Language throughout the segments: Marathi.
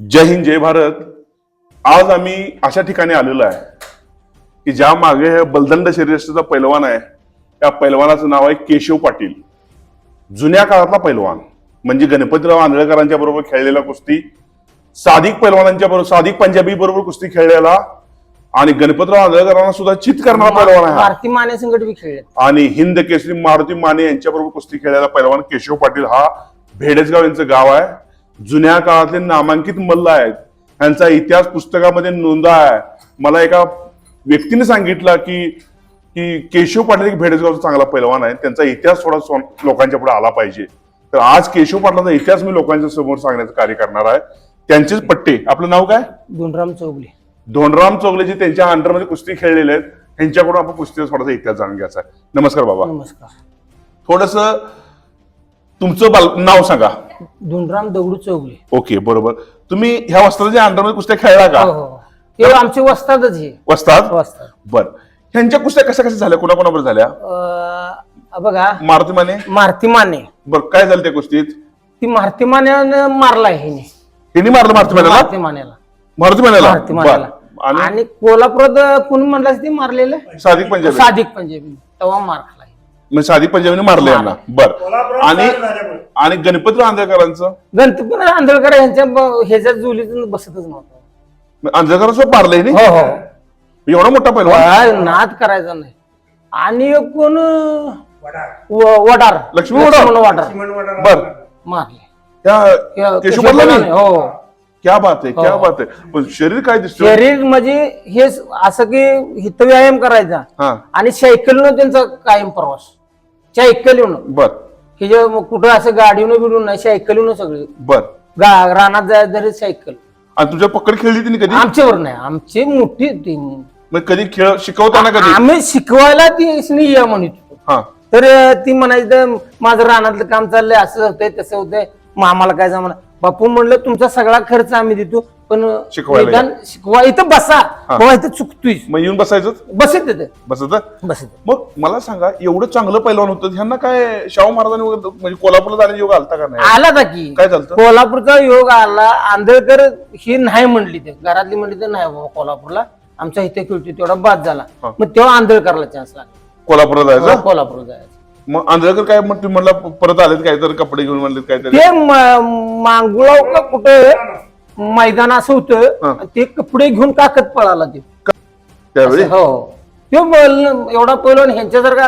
जय हिंद जय भारत. आज आम्ही अशा ठिकाणी आलेलो आहे की ज्या मागे हे बलदंड शरीरचा पैलवान आहे. त्या पैलवानाचं नाव आहे केशव पाटील. जुन्या काळातला पैलवान म्हणजे गणपतीराव आंधळकरांच्या बरोबर खेळलेला कुस्ती साधिक पैलवानांच्या बरोबर साधिक पंजाबी बरोबर कुस्ती खेळलेला आणि गणपतराव आंधळकरांना सुद्धा चित करणारा पैलवान आहे. भारती माने संकट बी खेळले आणि हिंद केसरी मारुती माने यांच्याबरोबर कुस्ती खेळलेला पैलवान केशव पाटील हा. भेडेजगाव यांचं गाव आहे. जुन्या काळातले नामांकित मल्ल आहेत यांचा इतिहास पुस्तकामध्ये नोंदा आहे. मला एका व्यक्तीने सांगितलं की की केशव पाटील एक चांगला पैलवान आहे त्यांचा इतिहास थोडा लोकांच्या पुढे आला पाहिजे. तर आज केशव पाटलाचा इतिहास मी लोकांच्या समोर सांगण्याचं कार्य करणार आहे. त्यांचेच पट्टे आपलं नाव काय? धुनराम चौगले. धोंडराम चौगले जे त्यांच्या अंडरमध्ये कुस्ती खेळलेले आहेत त्यांच्याकडून आपण कुस्तीचा थोडासा इतिहास जाणून घ्यायचा आहे. नमस्कार बाबा. नमस्कार. थोडस तुमचं बाल नाव सांगा. धुनराम दगडू चौगले. ओके बरोबर. तुम्ही ह्या वस्त्राच्या अंडरमध्ये कुस्त्या खेळला का? हो हो. ते आमचे वस्तादच हे. वस्तात वस्ताद. बर. ह्यांच्या कुस्त्या कशा कशा झाल्या? कोणाकोणाबरोबर झाल्या? अं, बघा. मारुती माने? मारती माने. बर काय झालं त्या कुस्तीत? ती मारती मान्यानं मारलाय हिने. हिने मारलं मारुती मानेला? मारती मान्याला मारुती मानेला? मारती मान्याला बर. आणि? आणि कोल्हापुरात कोणी म्हणलं ती मारलेलं? साधिक पंजाबी. साधिक पंजाबी. तेव्हा मार खालाय म्हणजे साधिक पंजाबीने मारले यांना. बर. आणि आणि गणपती आंधळकरांचं? गणपती आंधळकर यांच्या ब- ह्याच्या जुलीतून बसतच नव्हतं. आंधळकरांसोबत मारले हो हो. एवढा मोठा पैलवान? काय नाद करायचा नाही. आणि एक कोण व- वडार. लक्ष्मी वडार? वडार. बर. मारले. त्या के- केशव केशव पाटलांनी? पाटलांनी, हो. क्या बात आहे क्या हो. बात आहे. पण शरीर काय दिसतं? शरीर म्हणजे हे असं की हित व्यायाम करायचा. हा. आणि सायकलनं त्यांचा कायम प्रवास. सायकलीनं बर. हे जे मग कुठं असं गाडीनं बिडून नाही सायकलीनं सगळे. बर. गा रानात जायचं तरी सायकल आणि तुझ्या पकड खेळली तिने कधी? आमच्यावर नाही आमची मोठी टीम मग कधी खेळ शिकवताना कधी? आम्ही शिकवायला ती या म्हणत होतो. हा. तर ती म्हणायची तर माझं रानातलं काम चाललंय असं होतंय तसं होतंय. मग आम्हाला काय जमणार? बापू म्हणलं तुमचा सगळा खर्च आम्ही देतो. पण शिकवायला निदान शिकवा इथं बसा. बाबा इथं चुकतोय मग येऊन बसायचं बसत तिथं बसत बसत मग मला सांगा एवढं चांगलं पैलवान होतं ह्यांना काय शाहू महाराजांनी वगैरे म्हणजे कोल्हापूरला जाण्याची योग आलता का नाही? आला का की. काय झालं कोल्हापूरचा योग आला. आंधळकर ही नाही म्हणली ते. घरातली म्हणली तर नाही बाबा कोल्हापूरला. आमचा इथे खेळतो तेवढा बाद झाला. हा. मग तेव्हा आंधळकरला चान्स लागला. कोल्हापूरला जायचं? कोल्हापूर जायचं. मग आंधळकर काय तुम्ही म्हणला परत आलेत काहीतरी कपडे घेऊन म्हणलेत काहीतरी? ते म- मांगुळाव का कुठं मैदान असं होतं हा. आणि ते कपडे घेऊन काकत पळाला ते. त्यावेळी? हो. ते बोल- एवढा पहिलं ह्यांच्यासारखा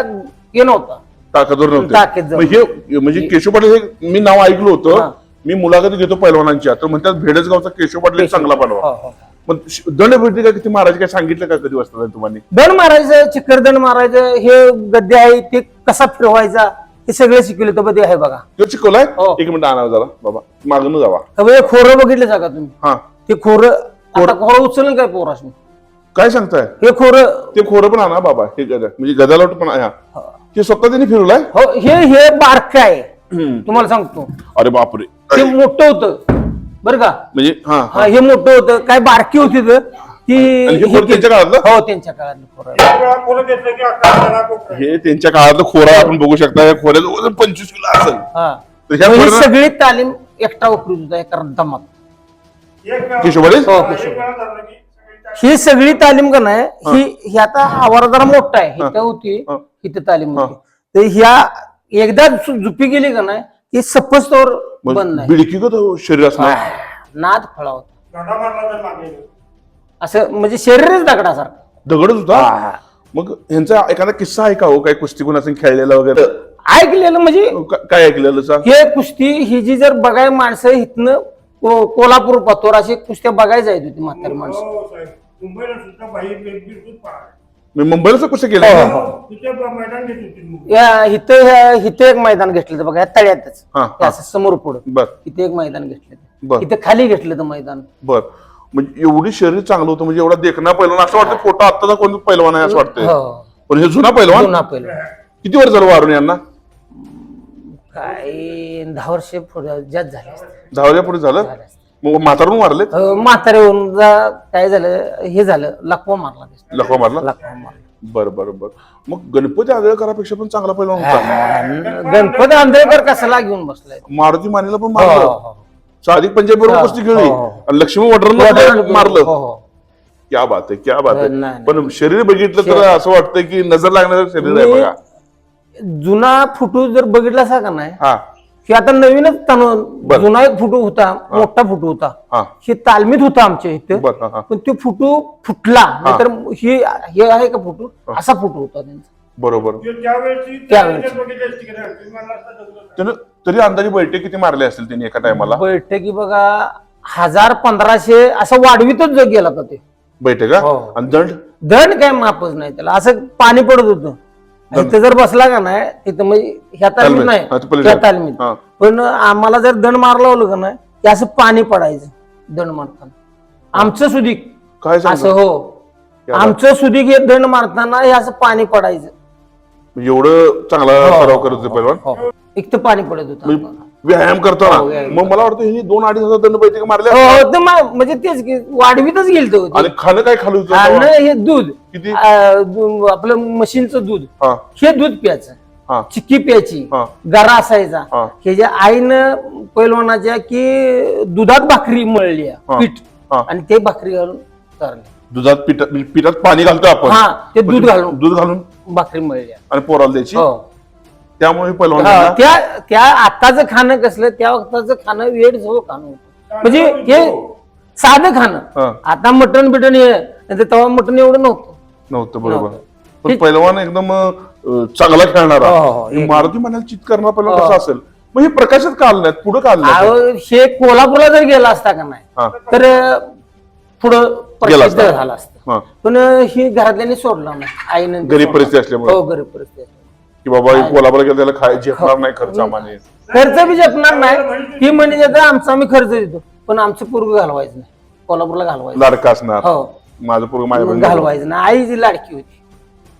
हे नव्हता. ताकदवर नव्हते. ताकद मग हे म्हणजे केशव पाटील हे मी नाव ऐकलं हा. होतं मी मुलाखत घेतो पैलवानांच्या. तर म्हणतात भेडसगावचा केशव पाटील एक चांगला पैलवान. हो, हो. पण श- दंड भेटली का? किती महाराज काय सांगितलं का कधी वाजता तुम्हाला? दण मारायचं चिक्कर दण मारायचं हे गद्दे आहे ते कसा फिरवायचा? हे सगळे शिकले तर आहे बघा. तो शिकवलाय? हो. एक मिनिट आणावं जरा. बाबा मागून जावा. हे खोरं बघितलं का तुम्ही. हा. ते खोरं आता खोरं उचललं काय पोरासनी काय सांगताय? हे खोरं ते खोरं पण आणा बाबा हे गदा म्हणजे गदालोट पण आहे हा. ते स्वतः त्यांनी फिरवलाय? हो हे हे बारक आहे. तुम्हाला सांगतो. अरे बापरे. ते मोठं होतं. बरं का? म्हणजे हा हा. हा हे मोठं होतं. काय बारकी होती तर ती आणि हे हे त्यांच्या काळातलं? हो त्यांच्या काळातलं खोरं हे त्यांच्या काळातलं खोरा आपण बघू शकता या खोऱ्याचं वजन पंचवीस किलो असेल. हा. तर ह्या मग ही खोऱ्याला- सगळी तालीम एकटा वापरत होता एका दमात हो ही सगळी तालीम का नाही ही. ही आता आवारा जरा मोठा आहे. इथं होती हा. इथं तालीम होती. तर ह्या एकदा झुपी गेली का नाही ती सपस तोवर बंद नाही. बिडकी का तो शरीर असणार? नाद फळावत असं म्हणजे शरीरच दगडासारखं. दगडच होता? मग ह्यांचा एखादा किस्सा आहे का हो? काय कुस्ती कोणाचं खेळलेला वगैरे? ऐकलेलं म्हणजे का- काय ऐकलेलं हे कुस्ती ही जी जर बघाय माणसं इथनं को- कोल्हापूर पतोर अशी कुस्त्या बघायला जायत होती म्हातारी माणसं. मुंबईला सुद्धा बाई बिलकुल पाहा मी मुंबईला कसं केलं. हो, हो. तिथे मैदान घेत होती मुंबई. या इथं ह्या- इथं एक मैदान घेतलं होतं बघा या तळ्यातच. हा, हे. असं समोर पुढं. बर. इथे एक मैदान घेतलं बर. इथं खाली घेतलं होतं मैदान. बर. म्हणजे एवढी शरीर चांगलं होतं म्हणजे एवढा देखना पैलवान असं वाटतं फोटो आत्ताचा कोणता पैलवान आहे असं वाटतंय. हो पण हे जुना पैलवान जुना पहिलं किती वर्ष झालं वारून यांना? काय दहा वर्ष पुढे जास्त झाले असतील. दहा वर्षा पुढे झालं? झाले असतील. मग म्हातारून मारले अं, म्हाताऱ्याहून जा- काय झालं हे झालं लकवा मारला दिसतो. लखवा मारला? लकवा मारला. बर बर बर. मग गणपती आदळकरापेक्षा पण चांगला पैलवान होता. गणपती आंधळेकर कसाला घेऊन बसलाय? मारुती मानेला पण हो, मारलं हो, सादिक पंजाब बरोबर कुस्ती खेळली. हो, हो. आणि लक्ष्मी वडरांना हो, मारलं. हो, हो. क्या बात आहे क्या बात नाही, आहे. पण शरीर बघितलं तर असं वाटतं की नजर लागणारं शरीर आहे बघा. जुना फोटो जर बघितला असा का नाही? हा. की आता नवीनच तनु बर. जुना एक फोटो होता मोठा फोटो होता. हा. हे तालमीत होता आमच्या इथे. पण तो फोटो फुटला. नाहीतर हे हे आहे का फोटो? असा फोटो होता त्यांचा. बरोबर. त्यावेळेची की तरी अंदाजे बैठक किती मारले असतील त्यांनी एका टायमाला? बैठकी बघा हजार पंधराशे असं वाढवीतच गेला होता ते. बैठक? हा? हो. आणि दंड? दंड काय मापच नाही त्याला. असं पाणी पडत होतं. इथे जर बसला का नाही तिथं म्हणजे ह्या तालमीत तालमीत. नाही हा, ते पलीकडे. त्या तालमीत. हा. पण आम्हाला जर दंड मारला होलं का नाही ते असं पाणी पडायचं दंड मारताना. आमचं सुधीक काय असं सांगतो हो. आमचं सुधीक हे दंड मारताना हे असं पाणी पडायचं. म्हणजे एवढं चांगला हो, सराव हो, करत होते पहिलवान हो. एक तर पाणी पडत होतं म्हणजे. व्यायाम करताना हो, व्यायाम मग मला वाटतं ही दोन अडीच हजार दंड हो तर मग म्हणजे तेच की वाढवीतच गेलतो होते. आणि खाणं काय होतं आणि तेव्हा? हे दूध किती? अं, दू- आपलं म्हशींचं दूध हा हे दूध प्यायचं हा चिक्की प्यायची हा. गरा असायचा हा. हे जे आईनं पैलवानाच्या की दुधात भाकरी मळली आहे, हा. पीठ हा. आणि ते भाकरी घालून दुधात पिठात म्हणजे पिठात पाणी घालतो आपण हा ते पण दूध घालून दूध घालून भाकरी मळली. आणि पोराला द्यायची? हो. त्यामुळे हे पहिलवान हा, त्यांना- त्या त्या आताचं खाणं कसलं त्या वक्ताचं खाणं वेळ झो खाणं होतं. म्हणजे हे साधं खाणं. हा, आता मटण बिटन हे नाहीतर तेव्हा मटण एवढं नव्हतं. नव्हतं बरोबर. नव्हतं. पण पहिलवान एकदम अं, चांगला खेळणारा. हो, हो, एक- मारुती म्हणाल चित करणार पहिलवान हो. कसा असेल? मग हे प्रकाशात का आलं नाहीत पुढे का आलं नाहीत? अहो, हे कोल्हापूरला जर गेला असता का नाही हा. तर पुढं गेला प्रसिद्ध असता. झाला असतं. हा. पण ही घरातल्यांनी सोडला नाही. आईनं गरीब सोडला. परिस्थिती असल्यामुळे. हो गरीब परिस्थिती असल्यामुळे. की बाबा हे कोल्हापूरला गेलं त्याला खाय झेपणार नाही खर्च आम्हाला. खर्च बी जपणार नाही. ही म्हणजे देतं, आमचा आम्ही खर्च देतो. पण आमचं पूर्व घालवायचं नाही. कोल्हापूरला घालवायचं लाडका असणार. हो. माझं पूर्व माझ्या मग बहिणीला घालवायचं नाही. आईची लाडकी होती.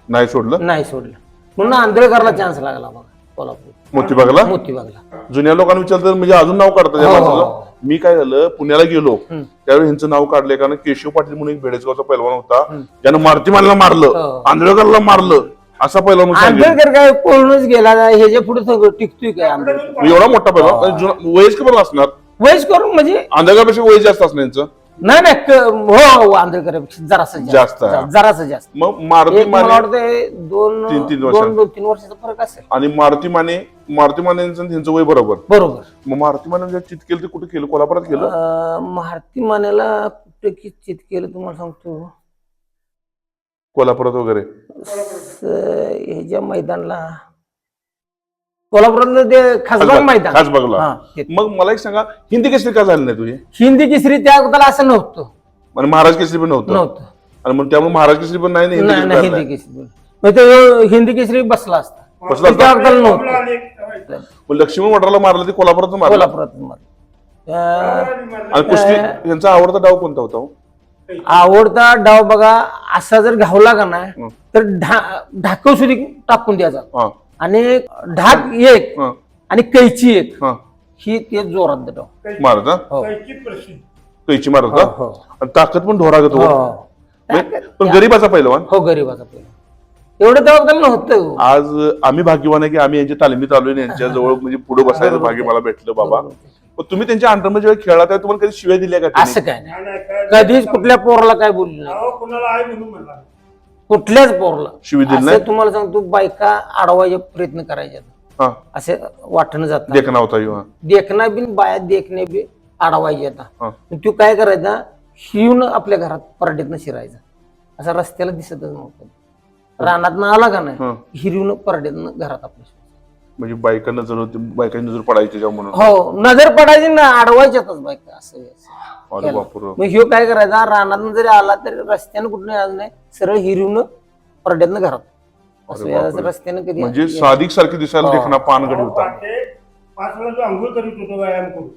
नाही सोडलं? नाही सोडलं. म्हणून आंधळकरला चान्स लागला बघा कोल्हापूर मोती बघला मोती बघला जुन्या लोकांना विचारलं म्हणजे अजून नाव काढतात या हो, हो, माणसाचं. हो. मी काय झालं पुण्याला गेलो हम्म. त्यावेळी ह्यांचं नाव काढले कारण केशव पाटील म्हणून एक बेडेजगावचा पैलवान होता त्यानं मारुतीमानला मारलं हो. आंधळकरला मारलं असा पैलवान म्हणून सांगितलं. आंधळकर काय पळूनच गेला नाही ह्याच्या पुढे सगळं टिकतोय काय म्हणजे एवढा मोठा पैलवान आणि जुना- वयस्कर पण असणार वयस करून म्हणजे आंधळकरपेक्षा वय जास्त असणार यांचं नाही नाही क- हो हो आंधळकर जरास जास्त. आहे. जरास जास्त. मग मारुती एक मला माने वाटतं दोन तीन- तीन दोन वर्षांचं. दोन तीन वर्षाचा फरक असेल. आणि मारुती माने मारुती माने आणि त्यांचं वय बरोबर. बरोबर. मग मारुती माने जे चित केलं ते कुठे केलं? कोल्हापुरात केलं? अं, महारती मानेला कुठे किचित केलं तुम्हाला सांगतो. कोल्हापुरात वगैरे. स- ह्याच्या मैदानला कोल्हापुरातलं ते खासबाग मैदान खास बघला हा, ते. मग मला एक सांगा हिंदी केसरी का झाली नाही तुझी हिंदी केसरी त्या वक्ताला असं नव्हतं आणि महाराज केसरी पण नव्हतं नव्हतं आणि मग त्यामुळे महाराज केसरी पण नाही आणि हिंदी नाही केसरी नाही पण हिंदी नाही. केसरी पण. मग ते हिंदी केसरी बसला असता बसला त्या नव्हतं. मग लक्ष्मण वडाला मारलं ते कोल्हापुरात मारलं कोल्हापुरात मारलं. अं, आणि कुस्ती यांचा आवडता डाव कोणता होता हो? आवडता डाव बघा असा जर घावला का नाही. तर ढा- ढाकव सुधी टाकून द्यायचा हा आणि ढाक एक हा. आणि कैची एक. हा. ही ते जोरात कैची- मारत हा? हो. कैची प्रसिद्ध. कैची मारत हो, हा? हो. आणि ताकद पण ढोरागत हो. हो. पण गरीबाचा पहिलवान हो गरीबाचा पहिला एवढं तेव्हा त्याला नव्हतं हो. आज आम्ही भाग्यवान आहे की आम्ही यांच्या तालमीत आलोय आणि यांच्या जवळ म्हणजे पुढे बसायचं भाग्य मला भेटलं बाबा. पण तुम्ही त्यांच्या अंडरमध्ये जेव्हा खेळला तेव्हा तुम्हाला कधी शिवाय दिल्या का त्यांनी? असं काय नाही. नाही, नाही, काय- कधीच कुठल्या पोराला काय बोललं नाही कुणाला म्हणून म्हणला कुठल्याच पोराला शिवी दिली असं नाही तुम्हाला सांगतो बायका अडवायचे प्रयत्न करायचे हा असे वाटणं जात नाही देखना होता. देखना बिन बाया देखणे बी अडवायचे आता. तू काय करायचा शिवून आपल्या घरात पराठीतनं शिरायचा असा रस्त्याला दिसतच नव्हतं रानात आला का नाही हा. हिरवून पराठीतनं घरात आपल्या. म्हणजे बायका नजर होती बायकांची नजर पडायची त्याच्यावर म्हणून हो नजर पडायची ना अडवायच्यातच बायका असं असं. अरे बापूर मग ह्यो काय करायचा रानात जरी आला तरी रस्त्यानं कुठं आज नाही सरळ हिरवून पराठ्यातनं घरात असं अरे याचं बापरे. रस्त्यानं कधी म्हणजे साधिक सारखी दिसायला हो. देखना पानगडी होता पहाटे पाच वेळा जो आंघोळ करीत होतो व्यायाम करून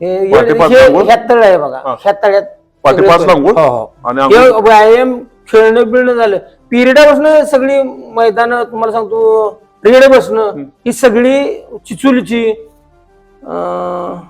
हे- पहाटे हे- पाच हे- लागवड? ह्या तळ आहे बघा. ह्या तळ्यात पहाटे सगळे पाच तळ. लागवड? हो, हो. आणि हे आंघोळ- व्यायाम खेळणं बिळणं झालं पिरियडापासून सगळी मैदान तुम्हाला सांगतो रेड बसणं ही सगळी चिचुलीची अं.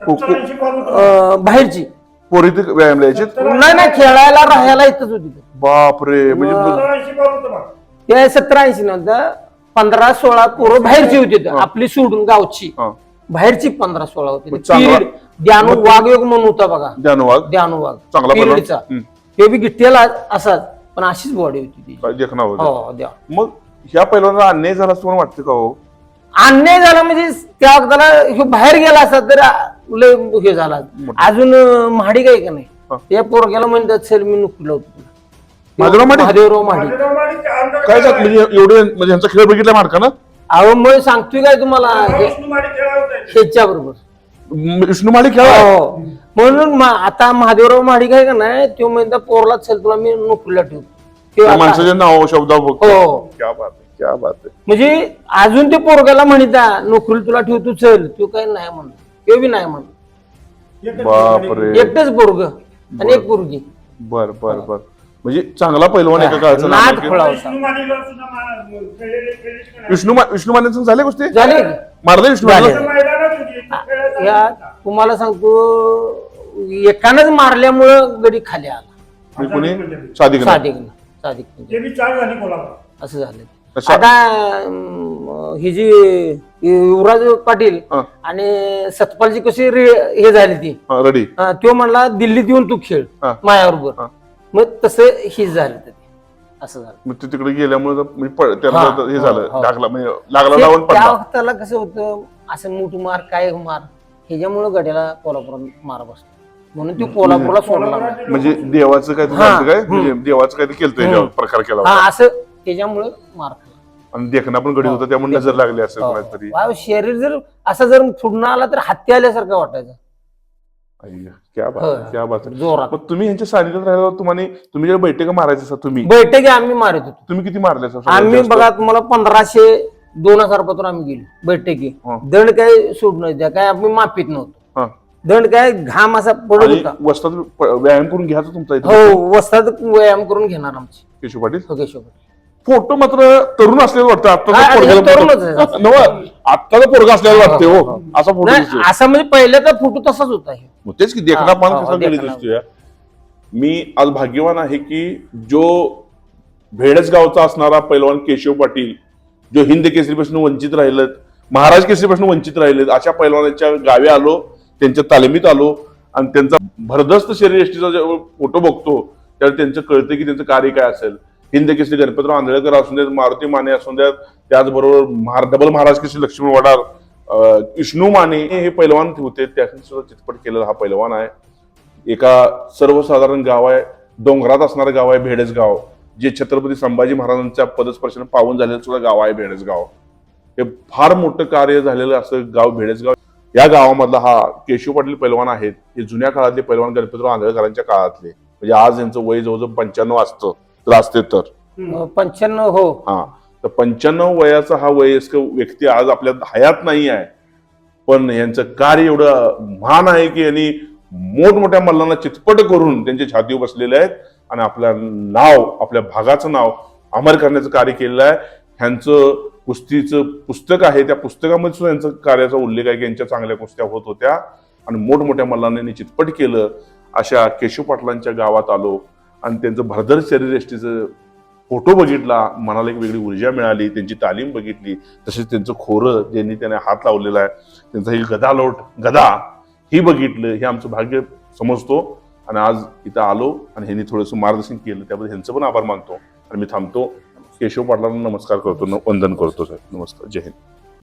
अं, बाहेरची पोरी ते व्यायाम द्यायचे नाही नाही खेळायला राहायला इथंच होती ती. बापरे म्हणजे. ते सतरा ऐंशी नव्हतं पंधरा सोळा पोरं बाहेरची होती. आपली सोडून गावची हा. बाहेरची पंधरा सोळा होती मग चांगला- द्यानू वाघयोग म्हणून होता बघा जानवाग द्यानू वाघ चांगला हम्म. ते बी गिट्टेला असाच पण अशीच बॉडी होती ती काय होतं हो द्या मग ह्या पहिल्यांदा अन्याय झाला असं तुम्हाला वाटतं का हो? अन्याय झाला म्हणजे त्या वक्ताला ह्यो बाहेर गेला असता तर लय हे झाला. अजून अं, महाडिक आहे का नाही? हा. त्या पोरग्याला म्हणतात सर मी नुकलं होतो महादेवराव महाडिक? महादेवराव काय झालं? म्हणजे एवढे म्हणजे ह्यांचा खेळ बघितला मार्का ना अहो मग सांगतोय काय तुम्हाला? हे-. ह्याच्या बरोबर विष्णू माळी खेळा हो. म्हणून मा- आता महादेवराव महाडिक आहे का नाही? तो म्हणता पोरला चल तुला मी नोकरीला ठेवतो. त्यो माणसाचे नाव शब्दा बघतो. हो. क्या बात आहे क्या बात आहे. म्हणजे अजून ते पोरगाला म्हणता नोकरीला तुला ठेवतो चल. तू काही नाही म्हणत. तो बी नाही म्हणत. बापरे. एकटेच पोरग आणि एक पोरगी. बर बर बर. म्हणजे चांगला पैलवान एका काळचा नाद. खोळा विष्णू? विष्णू मा- विष्णू मानेचं झाले गोष्टी झाले. की? मारले विष्णू झाले. माने? खेळायचा या. तुम्हाला सांगतो एकानंच मारल्यामुळं गडी खाली आला. आणि कोणी? साधिक साधिक साधिक ते बी चार झाली कोल्हापूर असं झालं अच्छा. आता अं, ही जी युवराज पाटील हा. आणि सतपालची कशी रे- हे झाली ती रेडी अं, तो म्हणला दिल्लीत येऊन तू खेळ हा. मायाबरोबर. मग तसं ही झालं ते असं झालं मग ते तिकडे गेल्यामुळे जर- म्हणजे पळ- त्याला हा, जर हे हो, झालं हो. लागला म्हणजे लागला ते लावून त्या पडला वक्ताला कसं होतं असं मूठ मार काय मार ह्याच्यामुळं गड्याला कोल्हापुरात मार बसतो म्हणून तो कोल्हापूरला सोडला म्हणजे देवाचं काय हा. काय म्हणजे देवाचं काय केलं त्याच्यावर प्रकार केला होता हा असं त्याच्यामुळं मार खाल्ला. आणि देखणा पण गडी होता त्यामुळे नजर लागली असेल हो. तरी वा, शरीर जर असं जर फुडणं आला तर हत्ती आल्यासारखं वाटायचं अय्या, क्या बात हो. आहे, क्या बात आहे. जोरात मग तुम्ही यांच्या सानिध्यात राहिल्यावर तुम्हाला तुम्ही जेव्हा बैठका मारायचं असतात तुम्ही बैठकी आम्ही मारत होतो तुम्ही किती मारले? आम्ही जास्त? बघा तुम्हाला पंधराशे दोन हजारपासून आम्ही गेलो बैठकी हा. दंड काय सोडणं द्या काय आम्ही माफीत नव्हतो हा. दंड काय? घाम असा पडत आणि होता. वस्तात प- व्यायाम करून घ्यायचा तुमचा इथं. हो वस्तात व्यायाम करून घेणार आमची. केशव पाटील? योगेश्वर फोटो मात्र तरुण असलेलं वाटतं. हा, आता हे तरुणच आहे. नव आत्ताचा पोरगा असलेला वाटते हो असा फोटो नाही दिसतोय. असा म्हणजे पहिल्याचा फोटो तसाच होता हे. मग तेच की हा, पान हा, कसा देखणा. दिसतोय मी आज भाग्यवान आहे की जो भेडस गावचा असणारा पैलवान केशव पाटील जो हिंद केसरीपासून वंचित राहिलेत महाराज केसरीपासून वंचित राहिलेत अशा पैलवानाच्या गावी आलो त्यांच्या तालमीत आलो आणि त्यांचा भरदस्त शरीर जेव्हा फोटो बघतो त्यावेळी त्यांचं कळतं की त्यांचं कार्य काय असेल. हिंद केसरी गणपतराव आंधळेकर असून देत मारुती माने असून द्यात त्याचबरोबर महार डबल महाराज केसरी लक्ष्मण वडार विष्णू माने हे पैलवान होते त्यांनी सुद्धा चितपट केलेला हा पैलवान आहे. एका सर्वसाधारण गाव आहे डोंगरात असणारं गाव आहे भेडस गाव जे छत्रपती संभाजी महाराजांच्या पदस्पर्शाने पावन झालेलं सुद्धा गाव आहे भेडस गाव हे फार मोठं कार्य झालेलं असं गाव भेडसगाव या गावामधला हा केशव पाटील पैलवान आहेत हे जुन्या काळातले पैलवान गणपतराव आंधळकरांच्या काळातले. म्हणजे आज यांचं वय जवळजवळ पंच्याण्णव असतं तर असते तर. पंच्याण्णव हो. हा. तर पंच्याण्णव वयाचा हा वयस्क व्यक्ती आज आपल्या हयात नाही आहे. पण यांचं कार्य एवढं महान आहे की यांनी मोठमोठ्या मल्लांना चितपट करून त्यांच्या छातीवर बसलेले आहेत आणि आपलं नाव आपल्या भागाचं नाव अमर करण्याचं कार्य केलेलं आहे. ह्यांचं कुस्तीचं पुस्तक आहे त्या पुस्तकामध्ये सुद्धा यांचं कार्याचा उल्लेख आहे की यांच्या चांगल्या कुस्त्या होत होत्या आणि मोठमोठ्या मल्लांनी चितपट केलं. अशा केशव पाटलांच्या गावात आलो आणि त्यांचं भरदर शरीरयष्टीचं फोटो बघितला मनाला एक वेगळी ऊर्जा मिळाली त्यांची तालीम बघितली तसेच त्यांचं खोरं ज्यांनी त्याने हात लावलेला आहे त्यांचा ही गदालोट गदा ही बघितलं हे आमचं भाग्य समजतो. आणि आज इथं आलो आणि ह्यांनी थोडंसं मार्गदर्शन केलं त्याबद्दल ह्यांचं पण आभार मानतो. आणि मी थांबतो. केशव पाटलांना नमस्कार करतो वंदन करतो साहेब नमस्कार. जय हिंद.